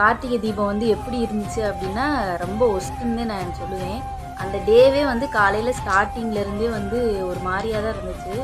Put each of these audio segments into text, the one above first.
கார்த்திகை தீபம் வந்து எப்படி இருந்துச்சு அப்படின்னா ரொம்ப ஒஸ்ட்டுன்னு நான் சொல்லுவேன். அந்த டேவே வந்து காலையில் ஸ்டார்டிங்லேருந்தே வந்து ஒரு மாதிரியாக தான் இருந்துச்சு.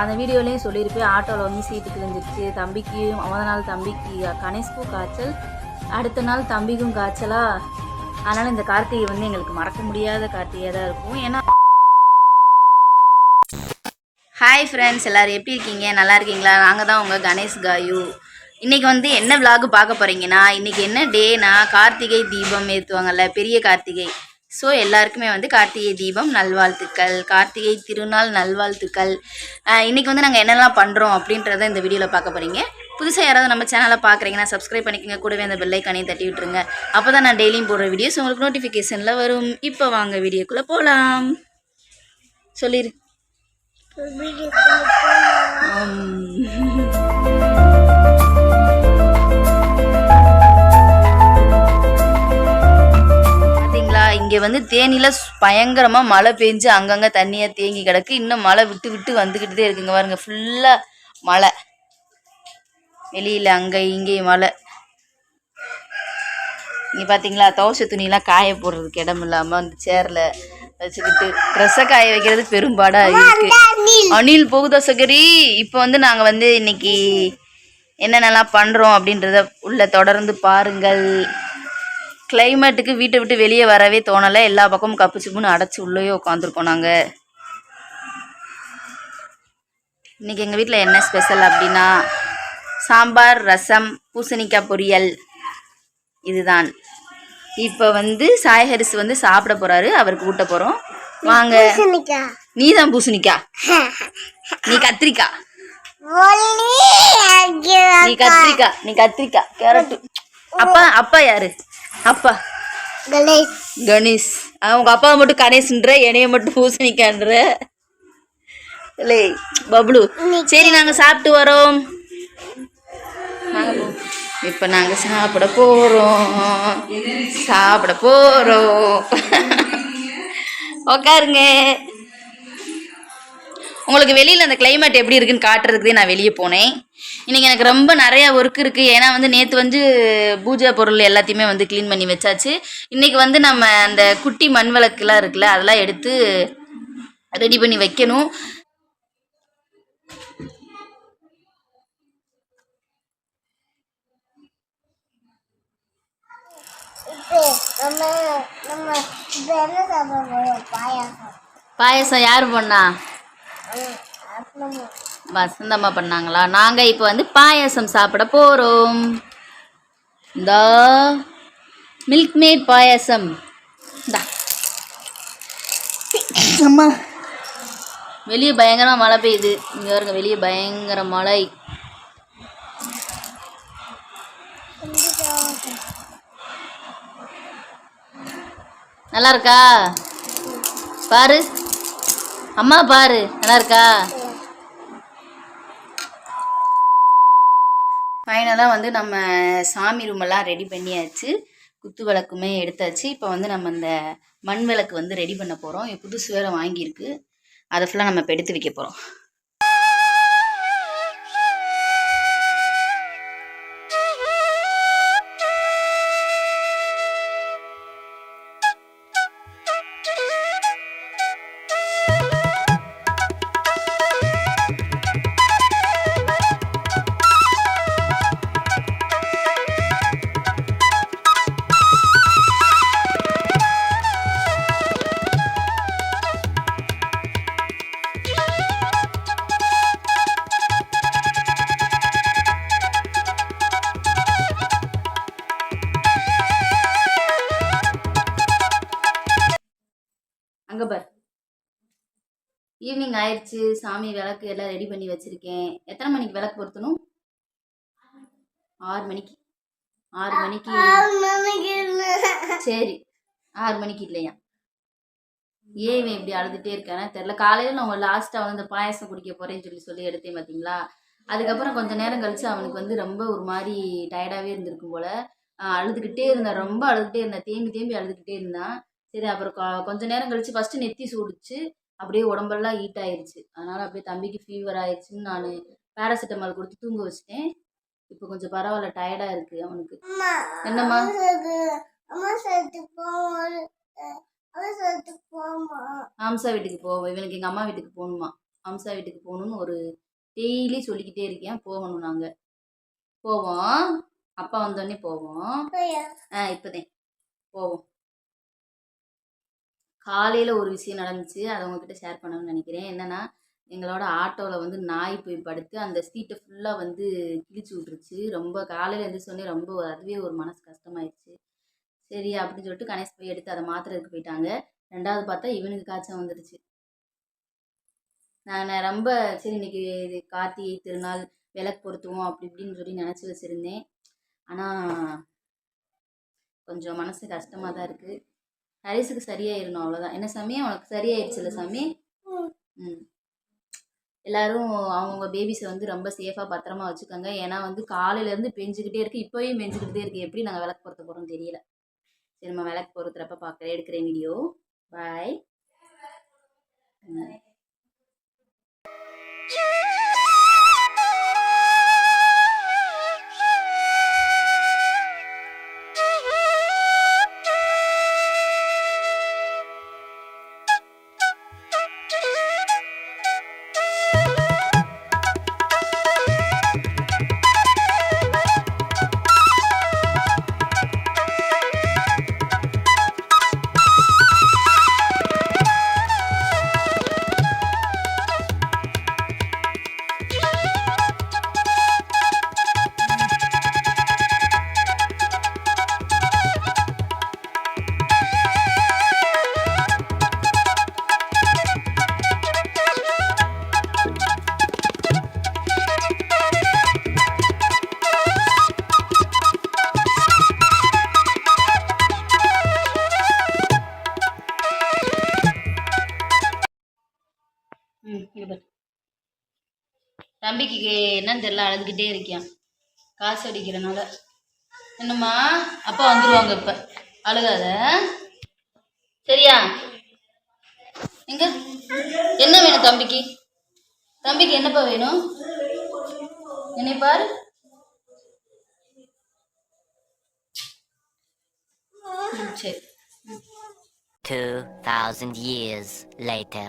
அந்த வீடியோலேயும் சொல்லியிருப்பேன். ஆட்டோவில் வந்து சீட்டு கிழிஞ்சிருச்சு தம்பிக்கு முத நாள் தம்பிக்கு கணேஷ்க்கும் காய்ச்சல். அடுத்த நாள் தம்பிக்கும் காய்ச்சலாக அதனால் இந்த கார்த்திகை வந்து எங்களுக்கு மறக்க முடியாத கார்த்திகையாக தான் இருக்கும். ஏன்னா ஹாய் ஃப்ரெண்ட்ஸ் எல்லோரும் எப்படி இருக்கீங்க? நல்லா இருக்கீங்களா? நாங்கள் தான் உங்கள் கணேஷ் காயு. இன்றைக்கி வந்து என்ன விலாகு பார்க்க போகிறீங்கன்னா இன்றைக்கி என்ன டேனா கார்த்திகை தீபம் ஏற்றுவாங்கல்ல பெரிய கார்த்திகை. ஸோ எல்லாருக்குமே வந்து கார்த்திகை தீபம் நல்வாழ்த்துக்கள் கார்த்திகை திருநாள் நல்வாழ்த்துக்கள். ஆஹ் இன்னைக்கு வந்து நாங்கள் என்னெல்லாம் பண்ணுறோம் அப்படின்றத இந்த வீடியோவில் பார்க்க போகிறீங்க புதுசாக யாராவது நம்ம சேனலை பார்க்குறீங்கன்னா சப்ஸ்கிரைப் பண்ணிக்கங்க. கூடவே அந்த பெல்லைக்கானையும் தட்டி விட்டுருங்க. அப்போ தான் நான் டெய்லியும் போடுற வீடியோஸ் உங்களுக்கு நோட்டிஃபிகேஷனில் வரும். இப்போ வாங்க வீடியோக்குள்ளே போகலாம் சொல்லிடு இங்கே வந்து தேனியில் பயங்கரமாக மழை பெஞ்சு அங்கங்கே தண்ணியாக தேங்கி கிடக்கு. இன்னும் மழை விட்டு விட்டு வந்துக்கிட்டே இருக்குங்க பாருங்கள் ஃபுல்லாக மழை. வெளியில் அங்கே இங்கேயும் மழை. இங்கே பார்த்தீங்களா தோசை துணியெல்லாம் காய போடுறதுக்கு இடம் இல்லாமல் அந்த சேரில் வச்சுக்கிட்டு ட்ரெஸ்ஸை காய வைக்கிறது பெரும்பாடாக இருக்கு. அணில் போகுதா சகரி? இப்போ வந்து நாங்கள் வந்து இன்னைக்கு என்னென்னலாம் பண்ணுறோம் அப்படின்றத உள்ள தொடர்ந்து பாருங்கள். கிளைமேட்டுக்கு வீட்டை விட்டு வெளியே வரவே தோணலை. எல்லா பக்கமும் கப்பு சிப்புன்னு அடைச்சி உள்ளேயே உட்காந்துருக்கோம் நாங்கள் இன்னைக்கு எங்கள் வீட்டில் என்ன ஸ்பெஷல் அப்படின்னா சாம்பார் ரசம் பூசணிக்காய் பொரியல். இதுதான். இப்போ வந்து சாய்ஹரிஸ் வந்து சாப்பிட போறாரு. அவருக்கு ஊட்ட போறோம். வாங்க. நீ தான் பூசணிக்கா நீ கத்திரிக்கா நீ கத்திரிக்கா நீ கத்திரிக்கா கேரட் அப்பா அப்பா யாரு? அப்பா. கணேஷ். கணேஷ் உங்க அப்பாவை மட்டும் கணேஷ்ன்ற என்னைய மட்டும் பூசணிக்கான்ற. இல்லை பப்ளு. சரி நாங்கள் சாப்பிட்டு வரோம். இப்போ நாங்கள் சாப்பிட போகிறோம் சாப்பிட போகிறோம் உக்காருங்க. உங்களுக்கு வெளியில் அந்த கிளைமேட் எப்படி இருக்குன்னு காட்டுறதுக்கு நான் வெளியே போனேன். இன்றைக்கி எனக்கு ரொம்ப நிறையா ஒர்க் இருக்குது ஏன்னா வந்து நேற்று வந்து பூஜை பொருள் எல்லாத்தையுமே வந்து க்ளீன் பண்ணி வச்சாச்சு. இன்றைக்கி வந்து நம்ம அந்த குட்டி மண் விளக்குலாம் இருக்குல்ல அதெல்லாம் எடுத்து ரெடி பண்ணி வைக்கணும். பாயாசம். யார் பண்ணா? வசந்தம்மா பண்ணாங்களா? நாங்கள் இப்போ வந்து பாயாசம் சாப்பிட போகிறோம் இந்த மில்க் மேட் பாயாசம் அம்மா. வெளியே பயங்கரமாக மழை பெய்யுது. இங்கே வருங்க வெளியே பயங்கர மழை. நல்லா இருக்கா? பாரு. அம்மா பாரு நல்லா இருக்கா? ஃபைனலாக வந்து நம்ம சாமி ரூமெல்லாம் ரெடி பண்ணியாச்சு. குத்து விளக்குமே எடுத்தாச்சு. இப்போ வந்து நம்ம இந்த மண் விளக்கு வந்து ரெடி பண்ண போகிறோம் புதுசு வேறு வாங்கியிருக்கு. அதை ஃபுல்லாக நம்ம இப்போ எடுத்து வைக்க போகிறோம் ஈவினிங் ஆயிடுச்சு சாமி விளக்கு எல்லாம் ரெடி பண்ணி வச்சுருக்கேன். எத்தனை மணிக்கு விளக்கு பொருத்தணும்? ஆறு மணிக்கு. ஆறு மணிக்கு. சரி ஆறு மணிக்கு இல்லையா? ஏன் இவன் இப்படி அழுதுகிட்டே இருக்கானே தெரில காலையில் நான் லாஸ்ட்டாக வந்து இந்த பாயாசம் குடிக்க போகிறேன்னு சொல்லி சொல்லி எடுத்தேன் பார்த்தீங்களா அதுக்கப்புறம் கொஞ்ச நேரம் கழிச்சு அவனுக்கு வந்து ரொம்ப ஒரு மாதிரி டயர்டாகவே இருந்திருக்கும் போல். அழுதுகிட்டே இருந்தான். ரொம்ப அழுதுகிட்டே இருந்தான். தேம்பி தேம்பி அழுதுகிட்டே இருந்தான். சரி அப்புறம் கொஞ்ச நேரம் கழிச்சு ஃபஸ்ட்டு நெத்தி சூடிச்சு. அப்படியே உடம்பெல்லாம் ஹீட் ஆயிருச்சு. அதனால் அப்படியே தம்பிக்கு ஃபீவர் ஆயிடுச்சுன்னு நான் பேராசிட்டமால் கொடுத்து தூங்க வச்சிட்டேன். இப்போ கொஞ்சம் பரவாயில்ல டயர்டாக இருக்குது அவனுக்கு. அம்மா என்னம்மா? அம்சா வீட்டுக்கு போவோம் இவனுக்கு எங்கள் அம்மா வீட்டுக்கு போகணுமா? அம்சா வீட்டுக்கு போகணுன்னு ஒரு டெய்லி சொல்லிக்கிட்டே இருக்கேன். போகணும் நாங்கள் போவோம். அப்பா வந்தோடனே போவோம். ஆ இப்போதேன். போவோம். காலையில் ஒரு விஷயம் நடந்துச்சு அதை உங்ககிட்ட ஷேர் பண்ணணும்னு நினைக்கிறேன். என்னென்னா எங்களோட ஆட்டோவில் வந்து நாய் போய் படுத்து அந்த சீட்டை ஃபுல்லாக வந்து கிழிச்சு விட்ருச்சு ரொம்ப காலையில் எழுந்து ரொம்ப அதுவே ஒரு மனசு கஷ்டமாயிடுச்சு சரி அப்படின்னு சொல்லிட்டு கணேஷ் போய் எடுத்து அதை மாத்திரத்துக்கு போயிட்டாங்க. ரெண்டாவது பார்த்தா இவனுக்கு காய்ச்சல் வந்துடுச்சு நான் ரொம்ப சரி இன்னைக்கு இது கார்த்திகை திருநாள் விளக்கு பொருத்துவோம் அப்படி இப்படின்னு சொல்லி நினச்சி வச்சுருந்தேன். ஆனால் கொஞ்சம் மனசு கஷ்டமாக தான் இருக்குது ஹரிஸுக்கு சரியாயிடணும் அவ்வளோதான் என்ன சாமி? உனக்கு சரியாயிடுச்சுல்ல சாமி? ம். எல்லாரும் அவங்கவுங்க பேபிஸை வந்து ரொம்ப சேஃபாக பத்திரமா வச்சுக்கோங்க. ஏன்னா வந்து காலையிலேருந்து பெஞ்சுக்கிட்டே இருக்குது இப்போயும் பெஞ்சுக்கிட்டே இருக்குது எப்படி நாங்கள் விளக்கு பொறுத்த போகிறோம் தெரியல. சரி நம்ம விளக்கு பொறுத்துறப்ப பார்க்குறேன் எடுக்கிறேன் வீடியோ பாய் தம்பிக்கு என்னன்னு தெரியல அழுதுகிட்டே இருக்கியான் காசு அடிக்கிறனால. என்னம்மா? அப்பா வந்துருவாங்க இப்ப. அழுகாத. சரியா? எங்க? என்ன வேணும் தம்பிக்கு? தம்பிக்கு என்னப்பா வேணும்? என்னை பாரு. ம், சரி. 2,000 years later.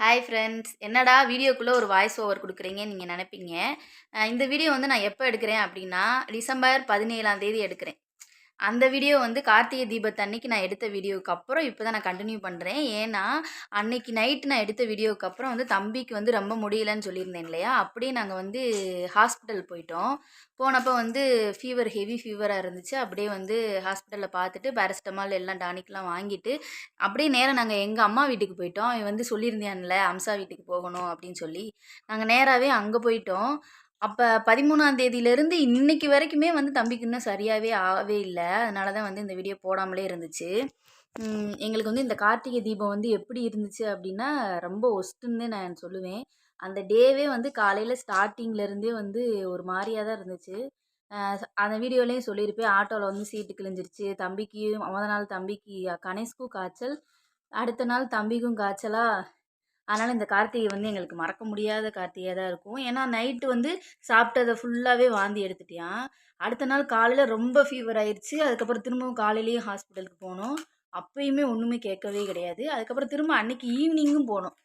ஹாய் ஃப்ரெண்ட்ஸ் என்னடா வீடியோக்குள்ளே ஒரு வாய்ஸ் ஓவர் கொடுக்குறீங்கன்னு நீங்கள் நினைப்பீங்க. இந்த வீடியோ வந்து நான் எப்போ எடுக்கிறேன் அப்படின்னா டிசம்பர் பதினேழாம் தேதி எடுக்கிறேன். அந்த வீடியோ வந்து கார்த்திகை தீபத்து அன்னைக்கு நான் எடுத்த வீடியோவுக்கு அப்புறம் இப்போ தான் நான் கண்டினியூ பண்ணுறேன் ஏன்னா அன்னைக்கு நைட்டு நான் எடுத்த வீடியோவுக்கு அப்புறம் வந்து தம்பிக்கு வந்து ரொம்ப முடியலன்னு சொல்லியிருந்தேன் இல்லையா? அப்படியே நாங்கள் வந்து ஹாஸ்பிட்டல் போயிட்டோம். போனப்போ வந்து ஃபீவர் ஹெவி ஃபீவராக இருந்துச்சு. அப்படியே வந்து ஹாஸ்பிட்டலில் பார்த்துட்டு பேரஸ்டமால் எல்லாம் டானிக்லாம் வாங்கிட்டு அப்படியே நேராக நாங்கள் எங்கள் அம்மா வீட்டுக்கு போயிட்டோம். அவன் வந்து சொல்லியிருந்தேன்ல அம்சா வீட்டுக்கு போகணும் அப்படின்னு சொல்லி. நாங்கள் நேராகவே அங்கே போயிட்டோம். அப்போ பதிமூணாம் தேதியிலேருந்து இன்னைக்கு வரைக்குமே வந்து தம்பிக்கு இன்னும் சரியாகவே ஆகவே இல்லை. அதனால தான் வந்து இந்த வீடியோ போடாமலே இருந்துச்சு. எங்களுக்கு வந்து இந்த கார்த்திகை தீபம் வந்து எப்படி இருந்துச்சு அப்படின்னா ரொம்ப ஒஸ்ட்டுன்னு நான் சொல்லுவேன். அந்த டேவே வந்து காலையில் ஸ்டார்டிங்லேருந்தே வந்து ஒரு மாதிரியாக தான் இருந்துச்சு அந்த வீடியோலேயும் சொல்லியிருப்பேன். ஆட்டோவில் வந்து சீட்டு கிழிஞ்சிருச்சு. தம்பிக்கு முத நாள் தம்பிக்கு கணேஷ்க்கும் காய்ச்சல். அடுத்த நாள் தம்பிக்கும் காய்ச்சலாக அதனால் இந்த கார்த்திகை வந்து எங்களுக்கு மறக்க முடியாத கார்த்திகையாக தான் இருக்கும். ஏன்னா நைட்டு வந்து சாப்பிட்டதை ஃபுல்லாகவே வாந்தி எடுத்துட்டியான் அடுத்த நாள் காலையில் ரொம்ப ஃபீவர் ஆயிடுச்சு அதுக்கப்புறம் திரும்பவும் காலையிலேயும் ஹாஸ்பிட்டலுக்கு போனோம். அப்பயுமே ஒன்றுமே கேட்கவே கிடையாது. அதுக்கப்புறம் திரும்ப அன்னைக்கு ஈவினிங்கும் போனோம்.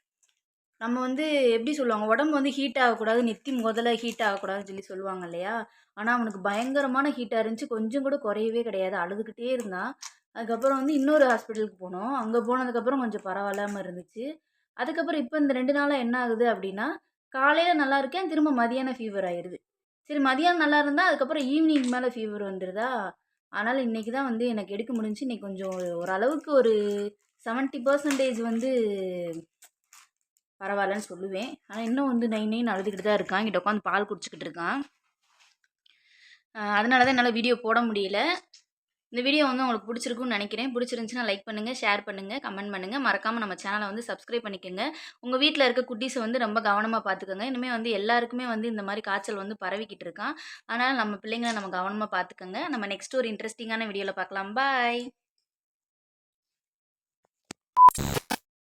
நம்ம வந்து எப்படி சொல்லுவாங்க? உடம்பு வந்து ஹீட் ஆகக்கூடாது நெத்தி முதல்ல ஹீட் ஆகக்கூடாதுன்னு சொல்லி சொல்லுவாங்க இல்லையா? ஆனால் அவனுக்கு பயங்கரமான ஹீட்டாக இருந்துச்சு. கொஞ்சம் கூட குறையவே கிடையாது. அழுதுகிட்டே இருந்தான். அதுக்கப்புறம் வந்து இன்னொரு ஹாஸ்பிட்டலுக்கு போனோம். அங்கே போனதுக்கப்புறம் கொஞ்சம் பரவாயில்லாமல் இருந்துச்சு. அதுக்கப்புறம் இப்போ இந்த ரெண்டு நாளாக என்ன ஆகுது அப்படின்னா காலையில் நல்லா இருக்கேன் திரும்ப மதியானம் ஃபீவர் ஆயிடுது. சரி மதியானம் நல்லா இருந்தால் அதுக்கப்புறம் ஈவினிங் மேலே ஃபீவர் வந்துடுதா அதனால் இன்றைக்கி தான் வந்து எனக்கு எடுக்க முடிஞ்சு இன்றைக்கி கொஞ்சம் ஓரளவுக்கு ஒரு செவன்ட்டி பர்சன்டேஜ் வந்து பரவாயில்லன்னு சொல்லுவேன். ஆனால் இன்னும் வந்து நைன் நைன் அழுதுகிட்டு தான் இருக்கான். கிட்ட உட்காந்து பால் குடிச்சிக்கிட்டு இருக்கான். அதனால தான் என்னால் வீடியோ போட முடியல. இந்த வீடியோ வந்து உங்களுக்கு பிடிச்சிருக்குன்னு நினைக்கிறேன். பிடிச்சிருந்துச்சுன்னா லைக் பண்ணுங்கள் ஷேர் பண்ணுங்கள் கமெண்ட் பண்ணுங்கள் மறக்காமல் நம்ம சேனலை வந்து சப்ஸ்கிரைப் பண்ணிக்கோங்க. உங்கள் வீட்டில் இருக்க குட்டீஸை வந்து ரொம்ப கவனமாக பார்த்துக்கோங்க இனிமேல் வந்து எல்லாருக்குமே வந்து இந்த மாதிரி காய்ச்சல் வந்து பரவிக்கிட்டு இருக்கான். அதனால் நம்ம பிள்ளைங்களை நம்ம கவனமாக பார்த்துக்கோங்க நம்ம நெக்ஸ்ட் ஒரு இன்ட்ரெஸ்டிங்கான வீடியோவில் பார்க்கலாம் பாய்